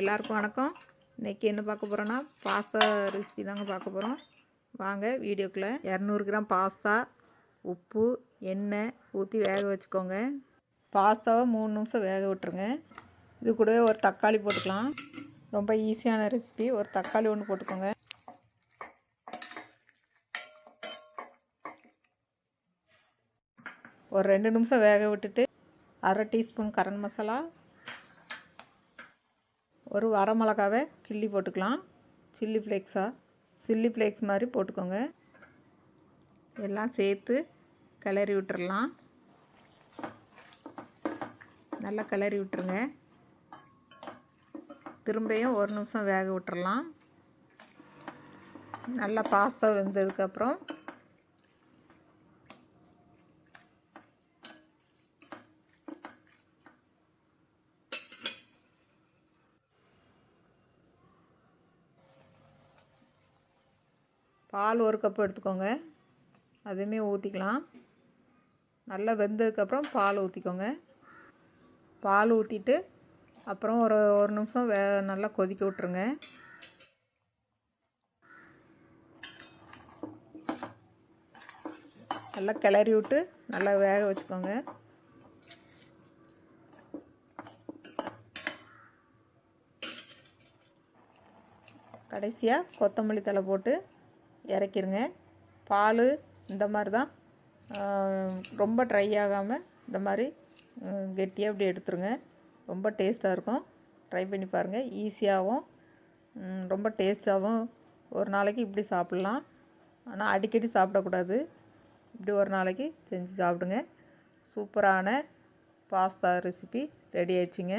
எல்லாருக்கும் வணக்கம். இன்றைக்கி என்ன பார்க்க போகிறோன்னா பாஸ்தா ரெசிபி தாங்க பார்க்க போகிறோம் வாங்க வீடியோக்குள்ளே. இரநூறு கிராம் பாஸ்தா உப்பு எண்ணெய் ஊற்றி வேக வச்சுக்கோங்க. பாஸ்தாவை மூணு நிமிஷம் வேக விட்டுருங்க. இது கூடவே ஒரு தக்காளி போட்டுக்கலாம். ரொம்ப ஈஸியான ரெசிபி ஒரு தக்காளி ஒன்று போட்டுக்கோங்க. ஒரு ரெண்டு நிமிஷம் வேக விட்டுட்டு அரை டீஸ்பூன் கரம் மசாலா ஒரு வரமிளகாவை கிள்ளி போட்டுக்கலாம். சில்லி ஃப்ளேக்ஸாக சில்லி ஃப்ளேக்ஸ் மாதிரி போட்டுக்கோங்க. எல்லாம் சேர்த்து கிளறி விட்டுறலாம். நல்லா கிளறி விட்டுருங்க. திரும்பியும் ஒரு நிமிஷம் வேக விட்டுறலாம். நல்லா பாஸ்தா வெந்ததுக்கப்புறம் பால் ஒரு கப் எடுத்துக்கோங்க. அதுவுமே ஊற்றிக்கலாம் நல்லா வெந்ததுக்கப்புறம் பால் ஊற்றிக்கோங்க பால் ஊற்றிட்டு அப்புறம் ஒரு ஒரு நிமிஷம் வே நல்லா கொதிக்க விட்ருங்க நல்லா கிளறி விட்டு நல்லா வேக வச்சுக்கோங்க. கடைசியாக கொத்தமல்லி தழை போட்டு இறக்கிருங்க. பால் இந்த மாதிரி தான் ரொம்ப ட்ரை ஆகாமல் இந்த மாதிரி கெட்டியாக இப்படி எடுத்துருங்க. ரொம்ப டேஸ்ட்டாக இருக்கும். ட்ரை பண்ணி பாருங்கள் ஈஸியாகவும் ரொம்ப டேஸ்ட்டாகவும் ஒரு நாளைக்கு இப்படி சாப்பிட்லாம். ஆனால் அடிக்கடி சாப்பிடக்கூடாது. இப்படி ஒரு நாளைக்கு செஞ்சு சாப்பிடுங்க. சூப்பரான பாஸ்தா ரெசிபி ரெடி ஆயிடுச்சுங்க.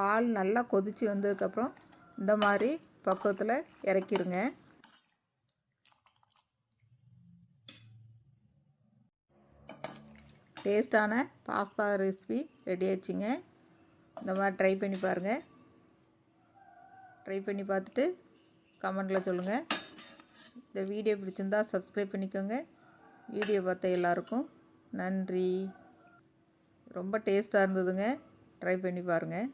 பால் நல்லா கொதித்து வந்ததுக்கப்புறம் இந்த மாதிரி பக்குவத்தில் இறக்கிடுங்க டேஸ்டான பாஸ்தா ரெசிபி ரெடி ஆச்சுங்க இந்த மாதிரி ட்ரை பண்ணி பாருங்கள் ட்ரை பண்ணி பார்த்துட்டு கமெண்டில் சொல்லுங்கள் இந்த வீடியோ பிடிச்சிருந்தா சப்ஸ்கிரைப் பண்ணிக்கோங்க. வீடியோ பார்த்த எல்லாருக்கும் நன்றி. ரொம்ப டேஸ்ட்டாக இருந்ததுங்க. ட்ரை பண்ணி பாருங்கள்